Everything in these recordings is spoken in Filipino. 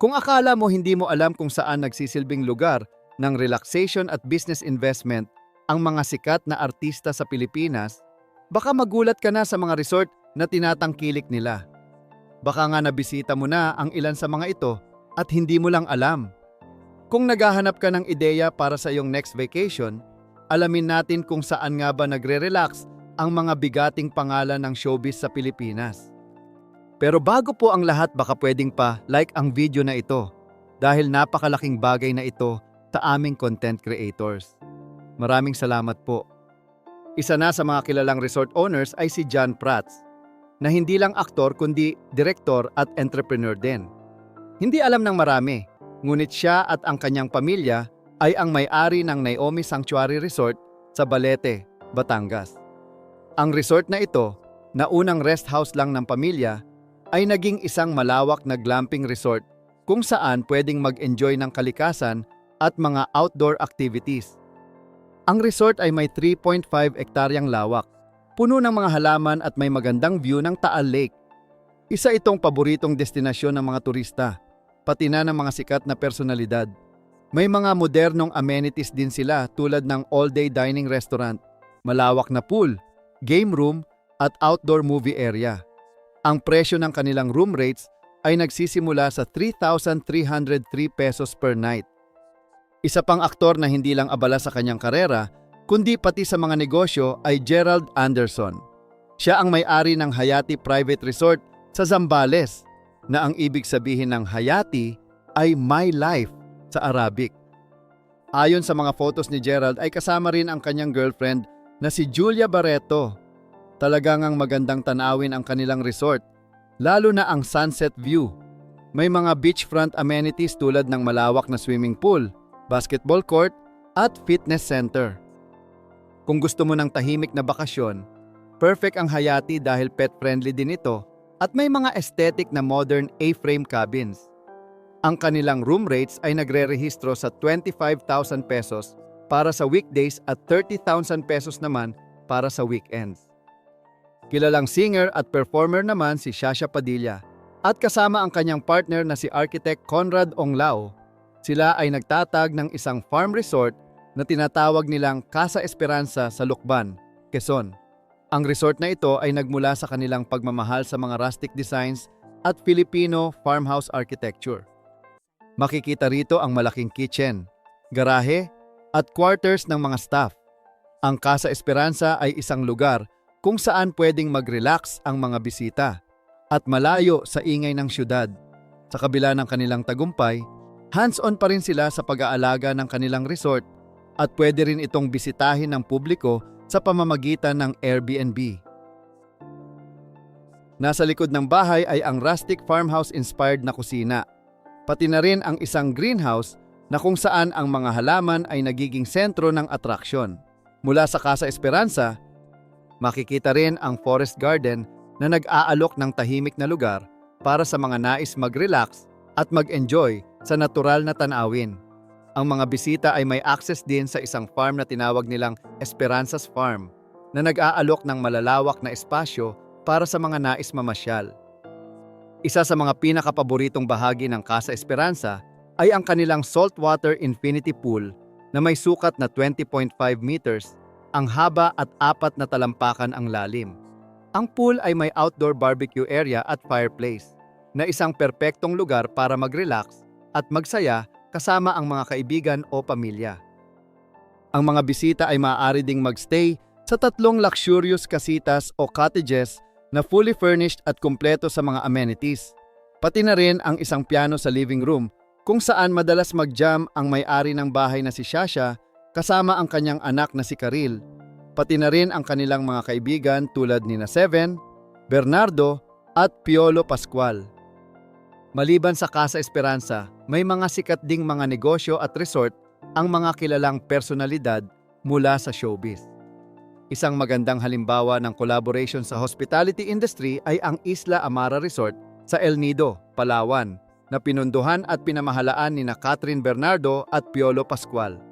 Kung akala mo hindi mo alam kung saan nagsisilbing lugar ng relaxation at business investment ang mga sikat na artista sa Pilipinas, baka magulat ka na sa mga resort na tinatangkilik nila. Baka nga nabisita mo na ang ilan sa mga ito at hindi mo lang alam. Kung naghahanap ka ng ideya para sa iyong next vacation, alamin natin kung saan nga ba nagre-relax ang mga bigating pangalan ng showbiz sa Pilipinas. Pero bago po ang lahat baka pwedeng pa like ang video na ito dahil napakalaking bagay na ito sa aming content creators. Maraming salamat po. Isa na sa mga kilalang resort owners ay si John Prats na hindi lang aktor kundi direktor at entrepreneur din. Hindi alam ng marami, ngunit siya at ang kanyang pamilya ay ang may-ari ng Naomi Sanctuary Resort sa Balete, Batangas. Ang resort na ito, na unang rest house lang ng pamilya, ay naging isang malawak na glamping resort kung saan pwedeng mag-enjoy ng kalikasan at mga outdoor activities. Ang resort ay may 3.5 ektaryang lawak, puno ng mga halaman at may magandang view ng Taal Lake. Isa itong paboritong destinasyon ng mga turista, pati na ng mga sikat na personalidad. May mga modernong amenities din sila tulad ng all-day dining restaurant, malawak na pool, game room at outdoor movie area. Ang presyo ng kanilang room rates ay nagsisimula sa 3,303 pesos per night. Isa pang aktor na hindi lang abala sa kanyang karera, kundi pati sa mga negosyo ay Gerald Anderson. Siya ang may-ari ng Hayati Private Resort sa Zambales, na ang ibig sabihin ng Hayati ay My Life sa Arabic. Ayon sa mga photos ni Gerald ay kasama rin ang kanyang girlfriend na si Julia Barreto Talagang ang magandang tanawin ang kanilang resort, lalo na ang sunset view. May mga beachfront amenities tulad ng malawak na swimming pool, basketball court, at fitness center. Kung gusto mo ng tahimik na bakasyon, perfect ang Hayati dahil pet-friendly din ito at may mga aesthetic na modern A-frame cabins. Ang kanilang room rates ay nagre-rehistro sa 25,000 pesos para sa weekdays at 30,000 pesos naman para sa weekends. Kilalang singer at performer naman si Shasha Padilla at kasama ang kanyang partner na si architect Conrad Onglao. Sila ay nagtatag ng isang farm resort na tinatawag nilang Casa Esperanza sa Lukban, Quezon. Ang resort na ito ay nagmula sa kanilang pagmamahal sa mga rustic designs at Filipino farmhouse architecture. Makikita rito ang malaking kitchen, garahe, at quarters ng mga staff. Ang Casa Esperanza ay isang lugar kung saan pwedeng mag-relax ang mga bisita at malayo sa ingay ng syudad. Sa kabila ng kanilang tagumpay, hands-on pa rin sila sa pag-aalaga ng kanilang resort at pwede rin itong bisitahin ng publiko sa pamamagitan ng Airbnb. Nasa likod ng bahay ay ang rustic farmhouse-inspired na kusina, pati na rin ang isang greenhouse na kung saan ang mga halaman ay nagiging sentro ng atraksyon. Mula sa Casa Esperanza, Makikita rin ang forest garden na nag-aalok ng tahimik na lugar para sa mga nais mag-relax at mag-enjoy sa natural na tanawin. Ang mga bisita ay may access din sa isang farm na tinawag nilang Esperanzas Farm na nag-aalok ng malalawak na espasyo para sa mga nais mamasyal. Isa sa mga pinakapaboritong bahagi ng Casa Esperanza ay ang kanilang saltwater infinity pool na may sukat na 20.5 meters ang haba at apat na talampakan ang lalim. Ang pool ay may outdoor barbecue area at fireplace na isang perpektong lugar para mag-relax at magsaya kasama ang mga kaibigan o pamilya. Ang mga bisita ay maaari ding magstay sa tatlong luxurious kasitas o cottages na fully furnished at kumpleto sa mga amenities. Pati na rin ang isang piano sa living room kung saan madalas mag-jam ang may-ari ng bahay na si Shasha kasama ang kanyang anak na si Karil, pati na rin ang kanilang mga kaibigan tulad ni na Seven, Bernardo at Piolo Pascual. Maliban sa Casa Esperanza, may mga sikat ding mga negosyo at resort ang mga kilalang personalidad mula sa showbiz. Isang magandang halimbawa ng collaboration sa hospitality industry ay ang Isla Amara Resort sa El Nido, Palawan, na pinunduhan at pinamahalaan ni na Catherine Bernardo at Piolo Pascual.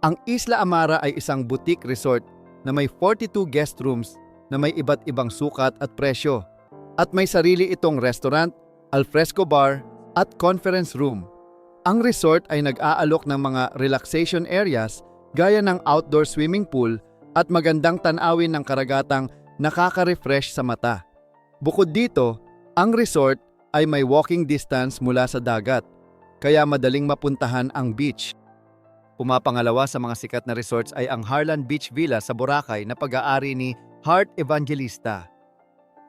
Ang Isla Amara ay isang boutique resort na may 42 guest rooms na may iba't ibang sukat at presyo. At may sarili itong restaurant, alfresco bar, at conference room. Ang resort ay nag-aalok ng mga relaxation areas gaya ng outdoor swimming pool at magandang tanawin ng karagatang nakaka-refresh sa mata. Bukod dito, ang resort ay may walking distance mula sa dagat, kaya madaling mapuntahan ang beach. Pumapangalawa sa mga sikat na resorts ay ang Harlan Beach Villa sa Boracay na pag-aari ni Heart Evangelista.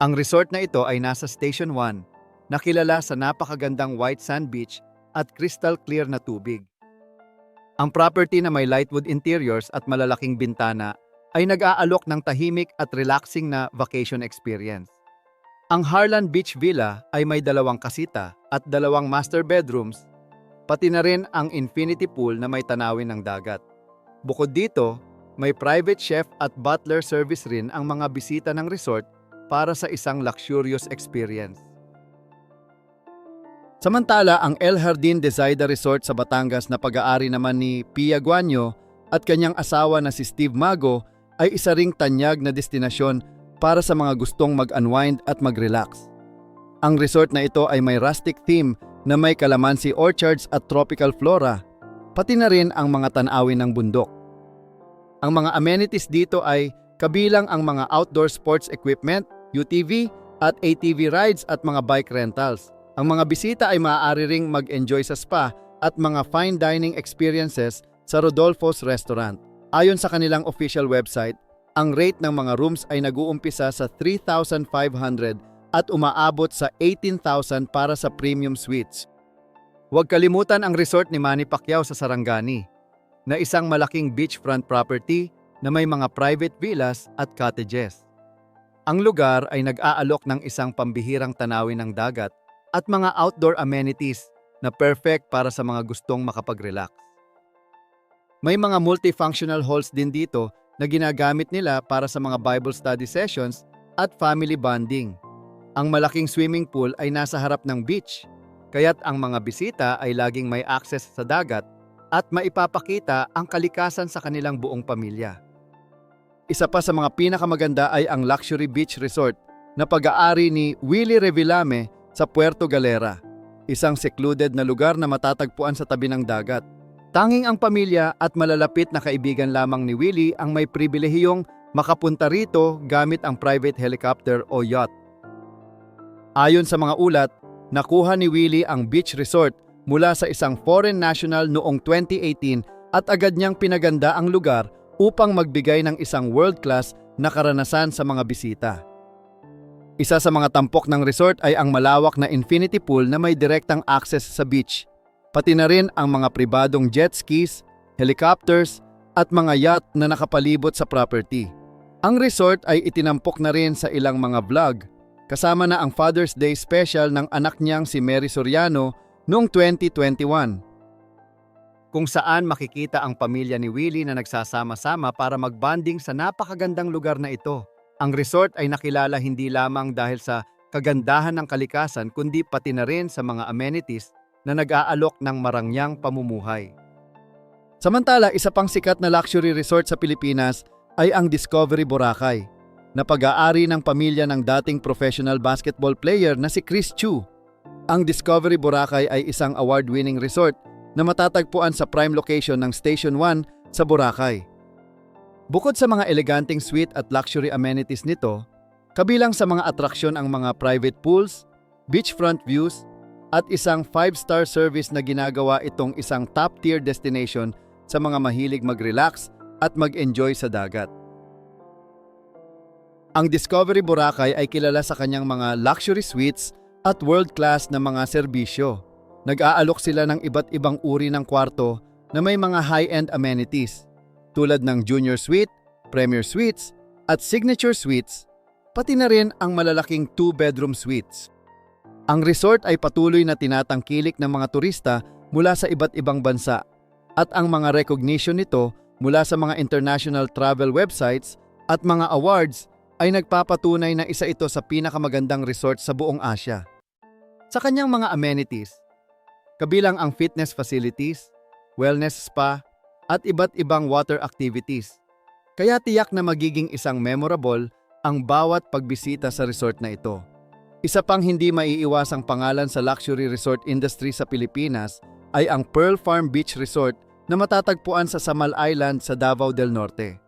Ang resort na ito ay nasa Station 1, nakilala sa napakagandang white sand beach at crystal clear na tubig. Ang property na may lightwood interiors at malalaking bintana ay nag-aalok ng tahimik at relaxing na vacation experience. Ang Harlan Beach Villa ay may dalawang kasita at dalawang master bedrooms, pati na rin ang infinity pool na may tanawin ng dagat. Bukod dito, may private chef at butler service rin ang mga bisita ng resort para sa isang luxurious experience. Samantala, ang El Jardín de Zaida Resort sa Batangas na pag-aari naman ni Pia Guanyo at kanyang asawa na si Steve Mago ay isa ring tanyag na destinasyon para sa mga gustong mag-unwind at mag-relax. Ang resort na ito ay may rustic theme na may kalamansi orchards at tropical flora, pati na rin ang mga tanawin ng bundok. Ang mga amenities dito ay kabilang ang mga outdoor sports equipment, UTV at ATV rides at mga bike rentals. Ang mga bisita ay maaari ring mag-enjoy sa spa at mga fine dining experiences sa Rodolfo's Restaurant. Ayon sa kanilang official website, ang rate ng mga rooms ay nag-uumpisa sa 3,500 at umaabot sa 18,000 para sa premium suites. Huwag kalimutan ang resort ni Manny Pacquiao sa Sarangani, na isang malaking beachfront property na may mga private villas at cottages. Ang lugar ay nag-aalok ng isang pambihirang tanawin ng dagat at mga outdoor amenities na perfect para sa mga gustong makapag-relax. May mga multifunctional halls din dito na ginagamit nila para sa mga Bible study sessions at family bonding. Ang malaking swimming pool ay nasa harap ng beach, kaya't ang mga bisita ay laging may access sa dagat at maipapakita ang kalikasan sa kanilang buong pamilya. Isa pa sa mga pinakamaganda ay ang luxury beach resort na pag-aari ni Willie Revillame sa Puerto Galera, isang secluded na lugar na matatagpuan sa tabi ng dagat. Tanging ang pamilya at malalapit na kaibigan lamang ni Willie ang may pribilehiyong makapunta rito gamit ang private helicopter o yacht. Ayon sa mga ulat, nakuha ni Willie ang beach resort mula sa isang foreign national noong 2018 at agad niyang pinaganda ang lugar upang magbigay ng isang world-class na karanasan sa mga bisita. Isa sa mga tampok ng resort ay ang malawak na infinity pool na may direktang access sa beach, pati na rin ang mga pribadong jet skis, helicopters, at mga yacht na nakapalibot sa property. Ang resort ay itinampok na rin sa ilang mga vlog, kasama na ang Father's Day special ng anak niyang si Mary Soriano noong 2021. Kung saan makikita ang pamilya ni Willie na nagsasama-sama para magbanding sa napakagandang lugar na ito. Ang resort ay nakilala hindi lamang dahil sa kagandahan ng kalikasan kundi pati na rin sa mga amenities na nag-aalok ng marangyang pamumuhay. Samantala, isa pang sikat na luxury resort sa Pilipinas ay ang Discovery Boracay, na pag-aari ng pamilya ng dating professional basketball player na si Chris Chu. Ang Discovery Boracay ay isang award-winning resort na matatagpuan sa prime location ng Station 1 sa Boracay. Bukod sa mga eleganteng suite at luxury amenities nito, kabilang sa mga atraksyon ang mga private pools, beachfront views, at isang 5-star service na ginagawa itong isang top-tier destination sa mga mahilig mag-relax at mag-enjoy sa dagat. Ang Discovery Boracay ay kilala sa kanyang mga luxury suites at world-class na mga serbisyo. Nag-aalok sila ng iba't ibang uri ng kwarto na may mga high-end amenities tulad ng Junior Suite, Premier Suites, at Signature Suites, pati na rin ang malalaking two-bedroom suites. Ang resort ay patuloy na tinatangkilik ng mga turista mula sa iba't ibang bansa at ang mga recognition nito mula sa mga international travel websites at mga awards ay nagpapatunay na isa ito sa pinakamagandang resort sa buong Asia. Sa kanyang mga amenities, kabilang ang fitness facilities, wellness spa, at iba't ibang water activities. Kaya tiyak na magiging isang memorable ang bawat pagbisita sa resort na ito. Isa pang hindi maiiwasang pangalan sa luxury resort industry sa Pilipinas ay ang Pearl Farm Beach Resort na matatagpuan sa Samal Island sa Davao del Norte.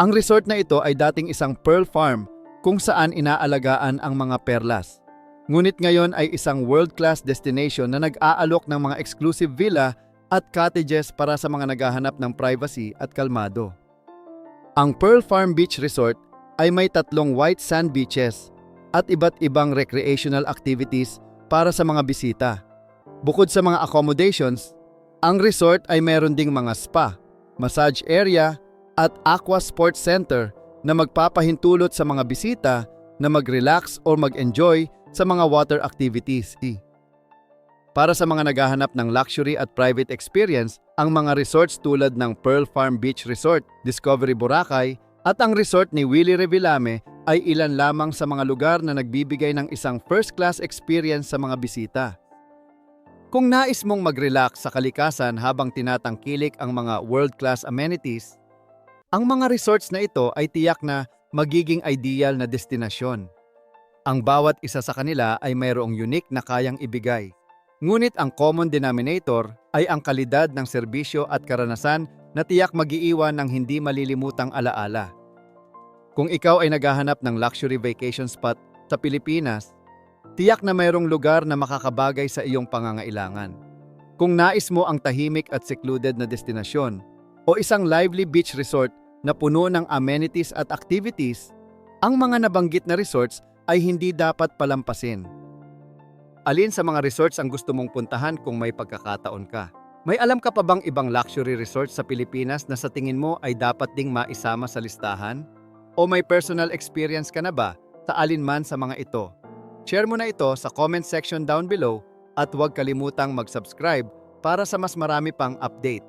Ang resort na ito ay dating isang pearl farm kung saan inaalagaan ang mga perlas. Ngunit ngayon ay isang world-class destination na nag-aalok ng mga exclusive villa at cottages para sa mga naghahanap ng privacy at kalmado. Ang Pearl Farm Beach Resort ay may tatlong white sand beaches at iba't ibang recreational activities para sa mga bisita. Bukod sa mga accommodations, ang resort ay meron ding mga spa, massage area at aqua sports center na magpapahintulot sa mga bisita na mag-relax or mag-enjoy sa mga water activities. Para sa mga naghahanap ng luxury at private experience, ang mga resorts tulad ng Pearl Farm Beach Resort, Discovery Boracay, at ang resort ni Willie Revillame ay ilan lamang sa mga lugar na nagbibigay ng isang first-class experience sa mga bisita. Kung nais mong mag-relax sa kalikasan habang tinatangkilik ang mga world-class amenities, ang mga resorts na ito ay tiyak na magiging ideal na destinasyon. Ang bawat isa sa kanila ay mayroong unique na kayang ibigay. Ngunit ang common denominator ay ang kalidad ng serbisyo at karanasan na tiyak magiiwan ng hindi malilimutang alaala. Kung ikaw ay naghahanap ng luxury vacation spot sa Pilipinas, tiyak na mayroong lugar na makakabagay sa iyong pangangailangan. Kung nais mo ang tahimik at secluded na destinasyon o isang lively beach resort na puno ng amenities at activities, ang mga nabanggit na resorts ay hindi dapat palampasin. Alin sa mga resorts ang gusto mong puntahan kung may pagkakataon ka? May alam ka pa bang ibang luxury resorts sa Pilipinas na sa tingin mo ay dapat ding maisama sa listahan? O may personal experience ka na ba sa alinman sa mga ito? Share mo na ito sa comment section down below at huwag kalimutang mag-subscribe para sa mas marami pang update.